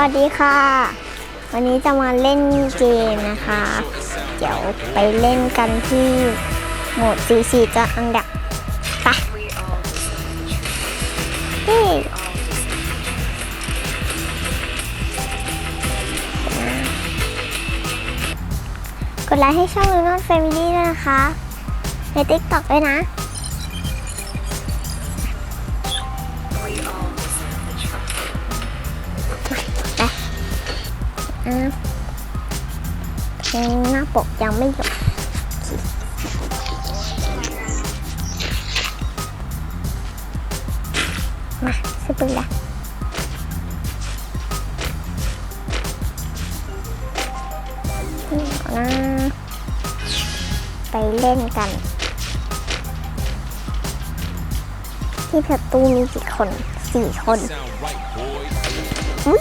วัสดีค่ะ วันนี้จะมาเล่นเกมนะคะ เดี๋ยวไปเล่นกันที่โหมด C4 จะอันดับไปเฮ้กดไลค์ให้ช่องลูนอนแฟมิลี่ด้วยนะคะในติ๊กต็อกด้วยนะ อะเพลงหน้าปกยังไม่จบมาซื้อปืนละนี่เอานะไปเล่นกัน ที่ประตูมีกี่คนสี่คน Sound right, boy. อุ้ย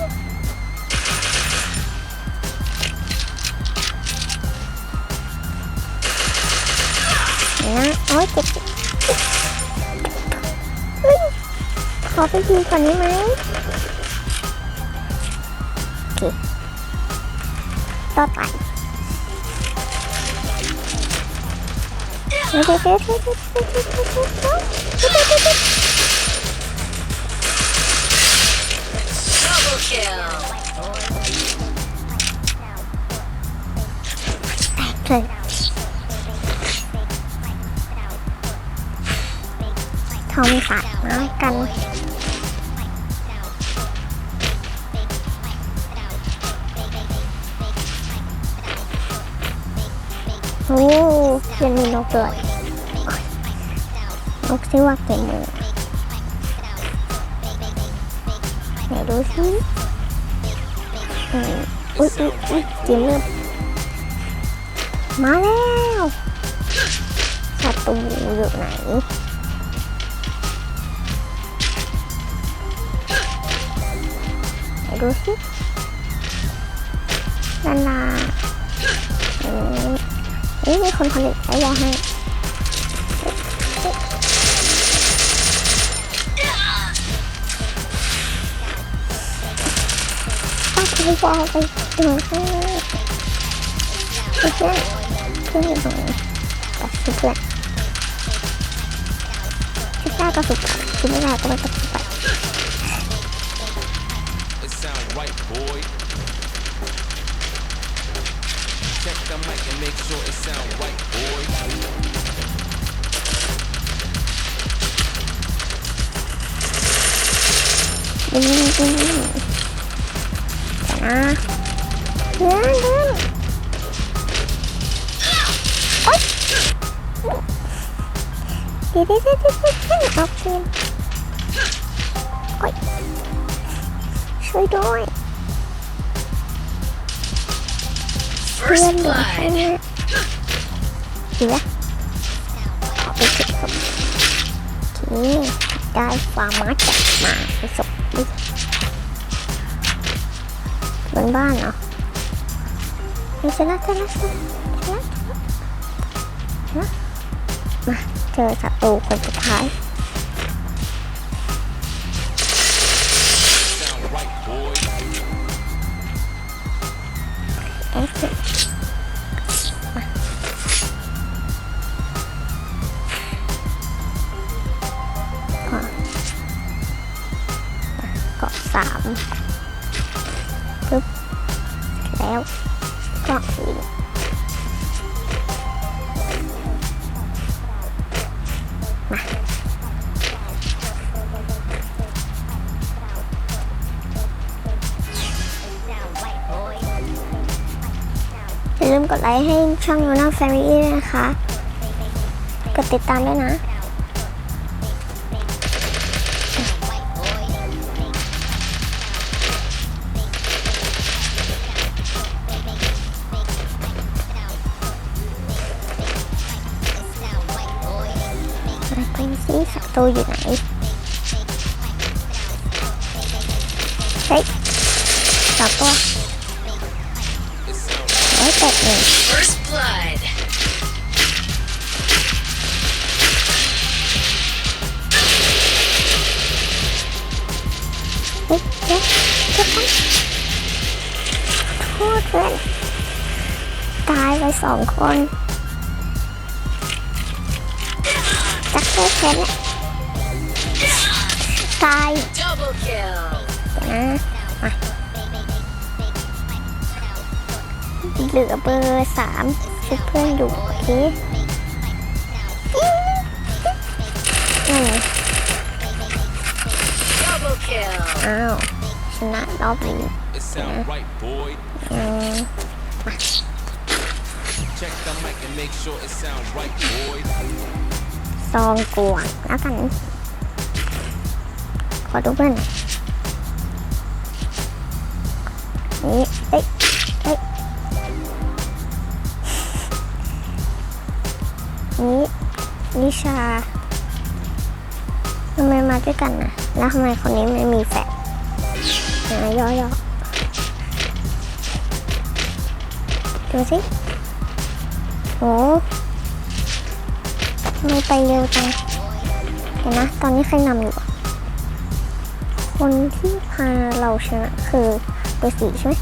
นะโอ้ยเจ็บเจ็บขอไปยิงก่อนได้ไหมโอเคต่อไปเดี๋ยวเดี๋ยวเดี๋ยวเดี๋ยวเดี๋ยวเดี๋ยวเเดี๋ยวเดี๋ยวเดี๋ยวเดี๋ยว Double kill. เลยทอมตัดนะกัน โอ้ยังมีนกด้วยนกชื่อว่าเกมเมอร์ไหนดูสิอุ๊ยอุ๊ยอุ๊ยเกมเมอร์มาแล้วศัตรูอยู่ไหน ดูสิลาลาอืมเอ้ยมีคนผลิตไอ้ยาให้ป้าไปบอกไปถึงข้างหน้าเพื่อนเพื่อนอยู่ตรงนี้กับเพื่อนคิดได้ก็สุดคิดไม่ได้ก็ไม่ต้อง boy. Check the mic and make sure it sound right, boy. Ah. Yeah, yeah. Oh. Did it, did it, did it, เพื่อนดูให้นะเดี๋ยวขอไปเก็บสมบัติโอเคได้ฟาร์มาจัดมาไปสมบัติบนบ้านเหรอมีชนะชนะชนะชนะมาเจอศัตรูคนสุดท้าย สามปึ๊บแล้วกาะสี่มาอย่าลืมกดไลค์ให้ช่อง Luna Family ด้วยนะคะ กดติดตามด้วยนะ มาดูซิศัตรูอยู่ไหนเฮ้ยสองตัว It sound ร้อยแปดหนึ่ง First blood. เฮ้ยเฮ้ยเฮ้ยเฮ้ยเพื่อนตายไปสองคน จักเก็ตเพชรเนี่ยตาย Double kill. เดี๋ยวนะมาเหลือเบอร์สามชุดเพื่อนอยู่โอเคนั่นไง Double kill. อ้าวชนะรอบนี้ It sound right, boy. อืม Check the ซองกวางแล้วกัน ขอดูเพื่อนนี่เอ้ยเอ้ยนี่นิชาทำไมมาด้วยกันนะแล้วทำไมคนนี้ไม่มีแฟนนะย่อย่อดูสิโอ้ ไมไปเร็วจังเดี๋ยวนะ ตอนนี้ใครนำอยู่อะคนที่พาเราชนะคือเบอร์สี่ใช่ไหม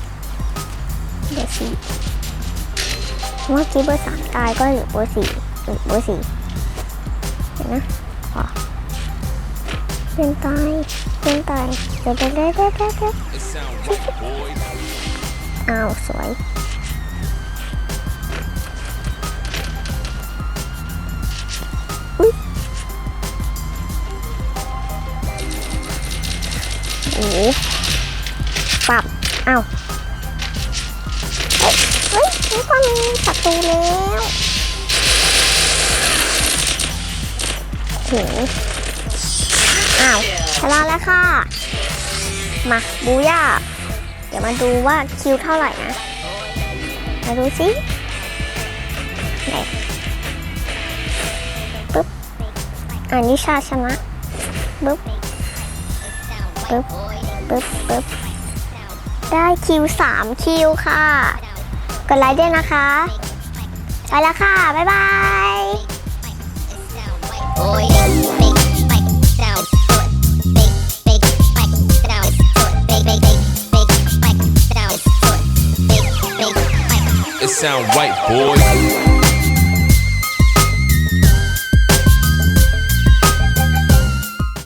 เบอร์สี่เมื่อกี้เบอร์สามตายก็เหลือเบอร์สี่เหลือเบอร์สี่เดี๋ยวนะขอเป็นตายเป็นตายเดี๋ยวเดี๋ยวเดี๋ยวเดี๋ยวเดี๋ยวเดี๋ยว It sound right, boy. อ้าวสวย โอ้ปรับอ้าวเฮ้ยเฮ้ยนี่ก็มีศัตรูแล้วโอ้โหอ้าวชนะแล้วค่ะ มาบูย่าเดี๋ยวมาดูว่าคิวเท่าไหร่นะ มาดูสิไหน อ่านนิชาชนะปึ๊บปึ๊บปึ๊บปึ๊บได้คิวสามคิวค่ะ กดไลค์ด้วยนะคะ ไปแล้วค่ะ บ๊ายบาย sound white boy